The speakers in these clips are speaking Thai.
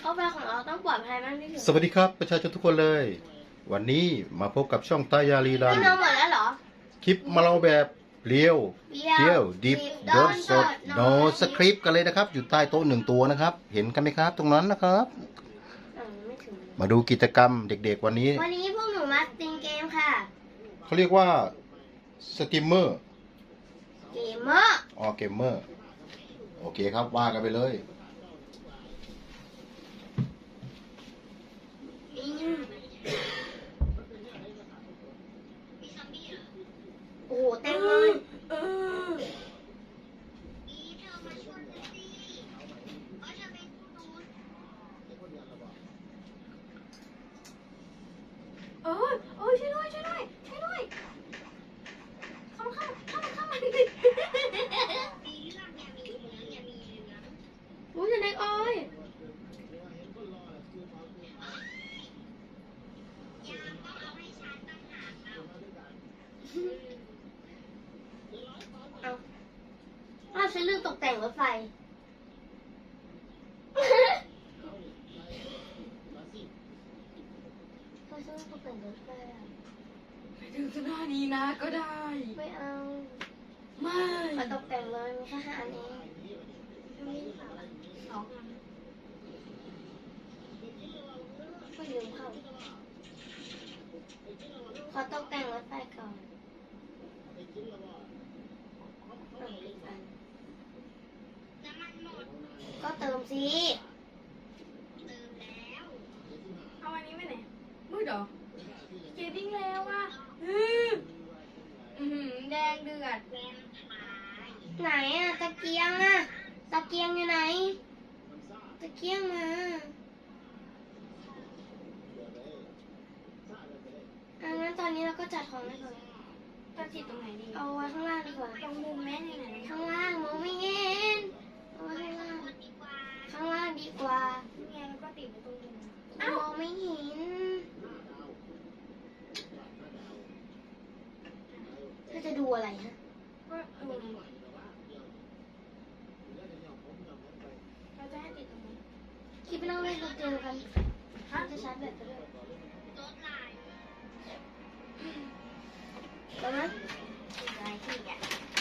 เข้าไปของเราต้องปลอดภัยมากที่สุดสวัสดีครับประชาชนทุกคนเลย วันนี้มาพบกับช่องตายาลีรันพี่น้องหมดแล้วเหรอ คลิปมาเราแบบเรียวเปรี้ยวเที่ยวดิบดิบโดนสดโดโนนสสดคริปต์กันเลยนะครับ อยู่ใต้โต๊ะหนึ่งตัวนะครับ เห็นกันไหมครับ ตรงนั้นนะครับอ่าไม่ถึงมาดูกิจกรรมเด็กๆวันนี้ วันนี้พวกหนูมาติงเกมค่ะ เขาเรียกว่าสตรีมเมอร์ เกมเมอร์ออเกมเมอร์ โอเคครับว่ากันไปเลย โอ้โห เต็มเลยเออเออช่วยด้วยช่วยด้วยช่วยด้วยเข้ามาเข้ามาเข้ามาเข้ามาดิ อุ้ยจะเด็กอ้อยเอาอ้าวฉันลืมตกแต่งร ถไฟเธอฉันลืมตกแต่งรถไฟอะไปถึงสถานีนะก็ได้ ไม่เอาไม่มาตกแต่งเลยมีแค่ห้าอันเองไม่ได้เปล่าสองอันไม่ลืมเข้าขอตกแต่งรถไฟก่อนเอาอีกอันก็เติม สิเอาอันนี้ไปไหนมืดเหรอเกดิ้งแล้วอะอืออือหือแดงเดือด ไหนอะตะเกียงอะตะเกียงอยู่ไหน ตะเกียงมาอันนั้นตอนนี้เราก็จัดของได้ก่อนจะติดตรงไหนดี เอาไว้ข้างล่างดีกว่าตรงมุมแม่ไหนไหนข้างล่างมองไม่เห็นเอาไว้ข้างล่าง ข้างล่างดีกว่านี่ไงแล้วก็ติดไว้ตรงมุมมองไม่เห็น เธอจะดูอะไรฮะ ก็เออเราจะให้ติดตรงไหนคิดไปนั่งเล่นเกมกันฮะจะชาร์จแบตไปด้วยตอนนั้นอะไรที่อะ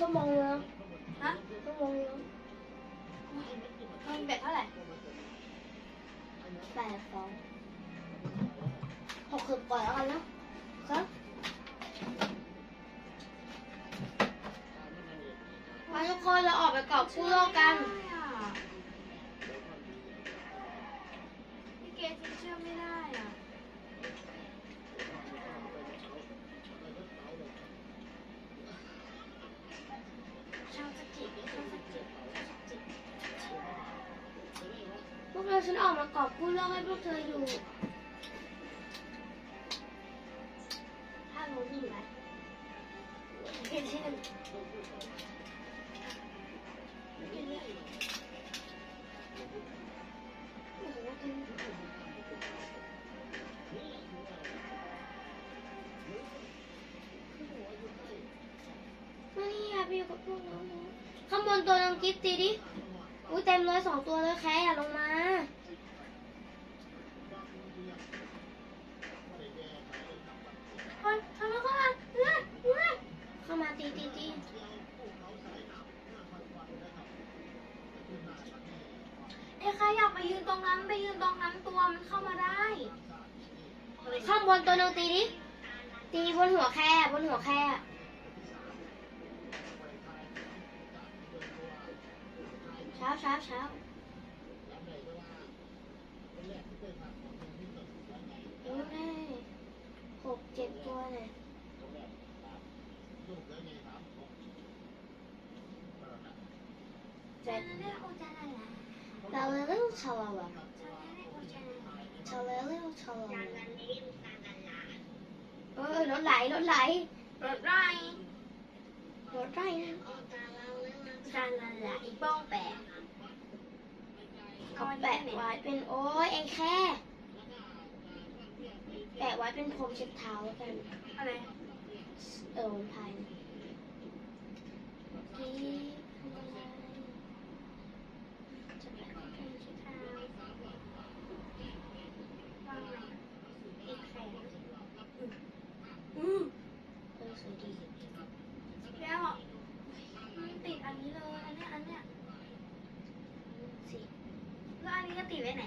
ก็มองเนาะฮะก็มองเนาะ มันแบตเท่าไหร่แปดสองหกสิบกว่าแล้วกันเนาะครับมาทุกคนเราออกไปกอบกู้โลกกัน กมากอบกู้โลกให้พวกเธออยู่ถ้ารู้ดีไหมเห็นที่หนึ่งโอ้โหเต็มมานี่อยากไปอยู่กับพวกเรานะข้างบนตัวน้องกิฟตีดิ อุ้ยเต็มเลยสองตัวเลยแค่อย่าลงมา อ้ใครอยากไปยืนตรงนั้นไปยืนตรงนั้นตัวมันเข้ามาได้ข้างบนตัวหนึงตีดิตีบนหัวแค่บนหัวแค่เช้าเช้าเช้าโอ้ได้หกเจ็ดตัวเนี่ยเจ็ เราเลยเร็วชะลาวะฉันเรียกโอจาระละชะเลเร็วชะลาวะเออรถไหลรถไหลรถไรรถไหลนะจาระละอีบ้องแปะเขาแปะไว้เป็นโอ้ยไอ้แค่แปะไว้เป็นพรมเช็ดเท้าแล้วกันอะไรเออวันพายที่ทำอะไรจะแปะไว้เป็นเช็ดเท้า ติไว้ไหน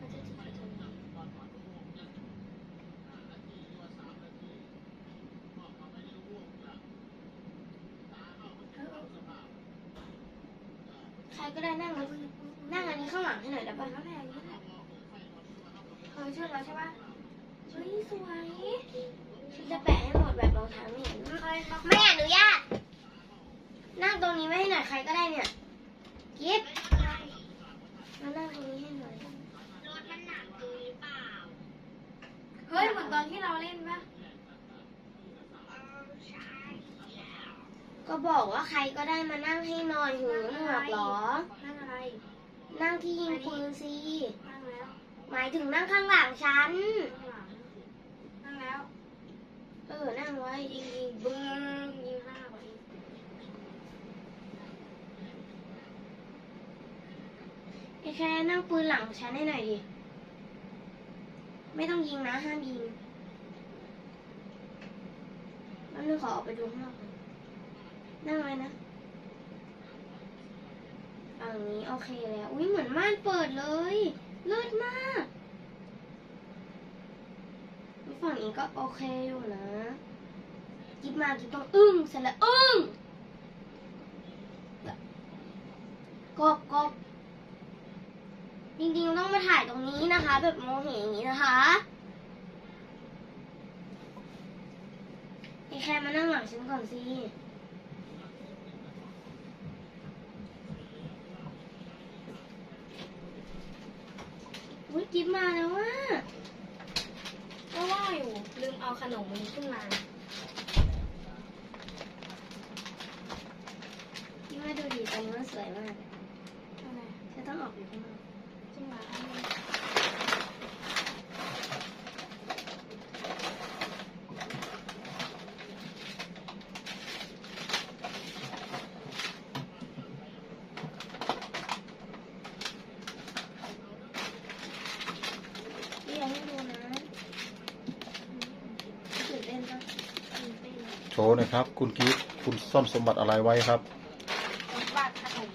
มันจะติดอยู่ตรงนี้ใคร ก็ได้นั่งมานั่งอันนี้ข้างหลังให้หน่อยได้ปิปะดแล้วแพงนี่และเธอช่วยเราใช่ปะเฮ้ยสวยฉันจะแปะให้หมดแบบรองเท้าเนเคยไม่อนุญาต นั่งตรงนี้ไม่ให้หน่อยใครก็ได้เนี่ยกิฟมานั่งตรงนี้ให้หน่อย รถมันหนักเฮ้ยเหมือนตอนที่เราเล่นปะ ก็บอกว่าใครก็ได้มานั่งให้หน่อยหูหนวกเหรอ นั่งอะไร นั่งที่ยิงปืนสิ นั่งแล้ว หมายถึงนั่งข้างหลังฉันข้างหลังนั่งแล้ว เออ นั่งไว้ยิงยิงเบิ้งยิงห้าก่อนไอ้แค่นั่งปืนหลังฉันให้หน่อยดิ ไม่ต้องยิงนะ ห้ามยิงแล้วนึงขอออกไปดูข้างนอก นั่งไว้นะเอางนี้โอเคแล้ว อุ้ยเหมือนม่านเปิดเลย เลิศมากฝั่งนี้ก็โอเคอยู่นะกิบมากิบต้องอึ้งเสร็จแล้วอึ้งกบกบจริงๆต้องมาถ่ายตรงนี้นะคะ แบบมองเห็นอย่างนี้นะคะไอแค่มานั่งหลังฉันก่อนสิ อุ้ยกิฟมาแล้วว่า ก็ว่าอยู่ลืมเอาขนมนี้ขึ้นมากิฟมาดูดีตรงนั้นสวยมากทำไมจะต้องออกอยู่ข้างนอกจริงเหรอ พี่อยากให้ดูนะตื่นเต้นปะ ตื่นเต้ นโชว์หน่อยครับ คุณกิฟต์คุณซ่อมสมบัติอะไรไว้ครับบาดขนม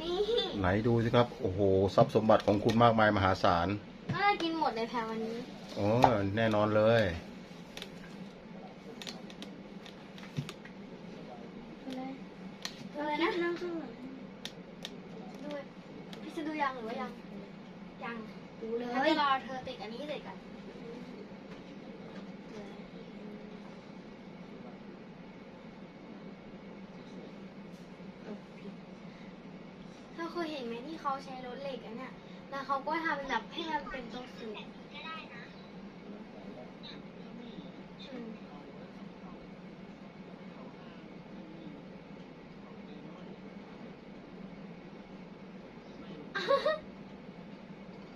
นี่ไหนดูสิครับ โอ้โห ทรัพย์สมบัติของคุณมากมายมหาศาลน่าจะกินหมดเลยแพรวันนี้ โอ้แน่นอนเลยไปเลยอะไรนะนั่งข้างหลังดูพี่จะดูยังหรือว่ายัง ยังดูเลแล้วยจะรอเธอติดอันนี้เสร็จก่อนเธอเคย เห็นไหมที่เขาใช้รถเหล็กอันเนี้ยแล้วเขาก็ทำแบบให้มันเป็นตัวสูงอืม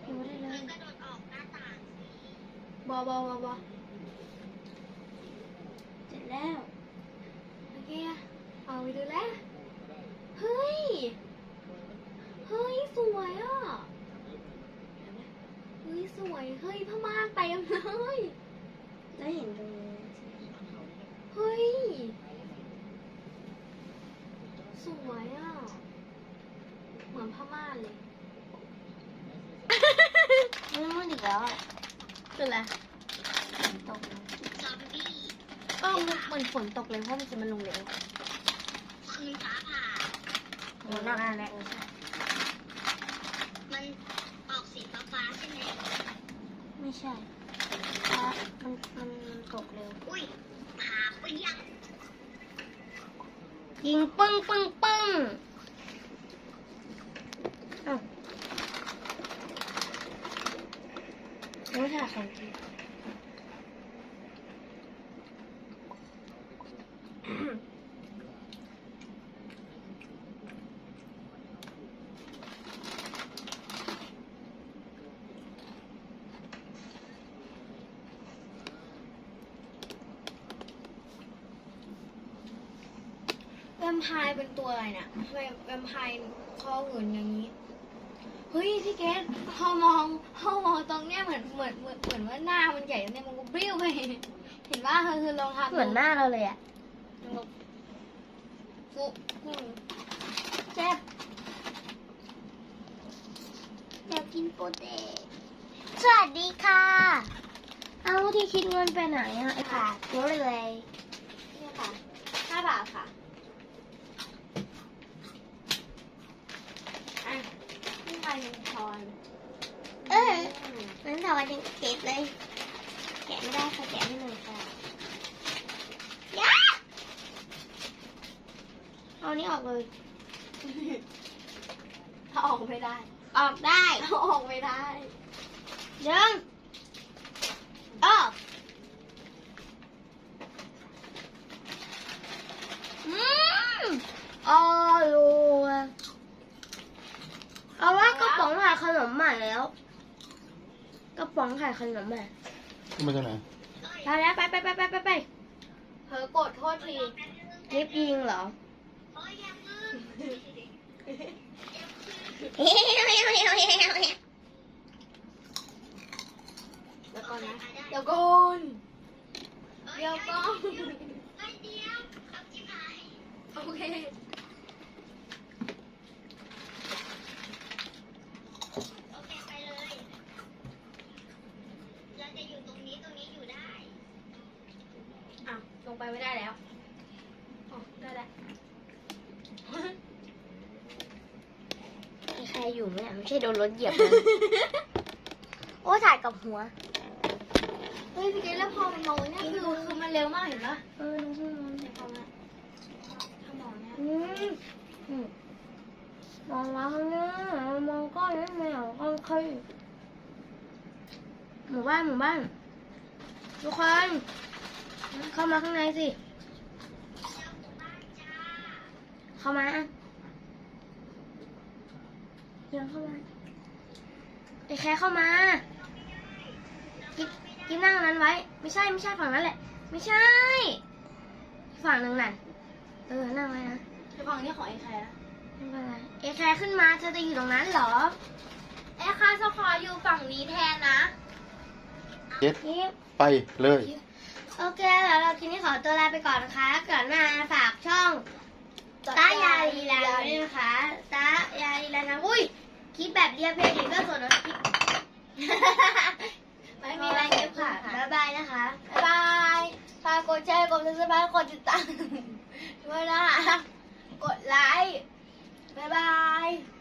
ดูได้เลยบอบอบอบอ เสร็จแล้ว โอเคเอาไปดูแล้ว เฮ้ย เฮ้ย สวยอะ เฮ้ย สวย เฮ้ยพม่าน เต็มเลยได้เห็นตรงนี้เฮ้ย สวยอะ เหมือนพม่านเลยไม่มืดอีกแล้วอะเป็นไรตกเออมันเหมือนฝนตกเลยเพราะมันจะมันลงเร็วโอ้นั่งอ่านแล้วมันออกสีฟ้าๆใช่ไหม ไม่ใช่เพราะ มันมันตกเร็ว อุ้ยพาไปยังยิงปึ้งปึ้งปึ้งอ้าวไม่ถ่ายของจริง มไพร์เป็นตัวอะไรเนี่ยทำไมแวมไพร์คอหืนอย่างนี้ เฮ้ยพี่เกดพอมองพอมองตรงเนี้ยเหมือนเหมือนเหมือนเหมือนว่าหน้ามันใหญ่เนี่ยมันก็เบี้ยวไป เห็นว่าเธอคือลองทำเหมือนหน้าเราเลยอะฟุฟุเจ็บอยากกินโปเต้สวัสดีค่ะ เอาที่คิดเงินไปไหนอะไอ้ค่ะเดี๋ยวเลยนี่ค่ะห้าบาทค่ะอะนี่ไป หนึ่งทอนเอองั้นถอดยังเก็บเลย แกะไม่ได้ค่ะแกะไม่หน่อยค่ะยาเอานี้ออกเลยถ้าออกไม่ได้ ออกได้ถ้าออกไม่ได้ดึงออกอืมอร่อยเอาว่ากระป๋องขายขนมใหม่แล้วกระป๋องขายขนมใหม่ขึ้นมาจากไหนไปแล้วไปไปไปไปไปไปเธอกดโทษทีรีบยิงเหรอโอ้ยอย่ามึงเดี๋ยวก่อนนะเดี๋ยวก่อนเดี๋ยวก่อนไม่เดียวเอาจิบหายโอเค โอเคไปเลยเราจะอยู่ตรงนี้ตรงนี้อยู่ได้ อะ ลงไปไม่ได้แล้วอ๋อได้แล้ว มีใครอยู่ไหมเนี่ยไม่ใช่โดนรถเหยียบนะโอ้ถ่ายกับหัว เฮ้ยพี่เกดแล้วพอมันมองเนี่ยคือคือมันเร็วมากเห็นปะเออดูสิมันเนี่ยพอมันถ้ามองเนี่ยอืมอืมมองมาข้างหน้ามองก้อนนั้นไม่เอาก้อนใครหมู่บ้านหมู่บ้านทุกคนเข้ามาข้างในสิ เข้ามา ยังเข้ามาไอ้แค่เข้ามากิ๊บกิ๊บนั่งนั้นไว้ ไม่ใช่ไม่ใช่ฝั่งนั้นแหละ ไม่ใช่ ฝั่งหนึ่งน่ะเออนั่งไว้นะจะฟังนี่ของไอ้ใครนะไม่เป็นไรเอแคร์ขึ้นมาเธอจะอยู่ตรงนั้นเหรอไอ้ค่าสควออยู่ฝั่งนี้แทนนะเจ็ดกิ๊บ ไปเลย โอเคแล้วเราทีนี้ขอตัวลาไปก่อนนะคะก่อนหน้าฝากช่อง ตายาลีลาด้วยนะคะตายาลีลานะอุ้ยคลิปแบบเรียบเพลงก็ส่วนนะคลิปไม่มีอะไรเก็บค่ะบ๊ายบายนะคะบ๊ายบายฝากกดแชร์กดซับสไครต์กดติดตามด้วยนะคะกดไลค์บ๊ายบายอืมอืม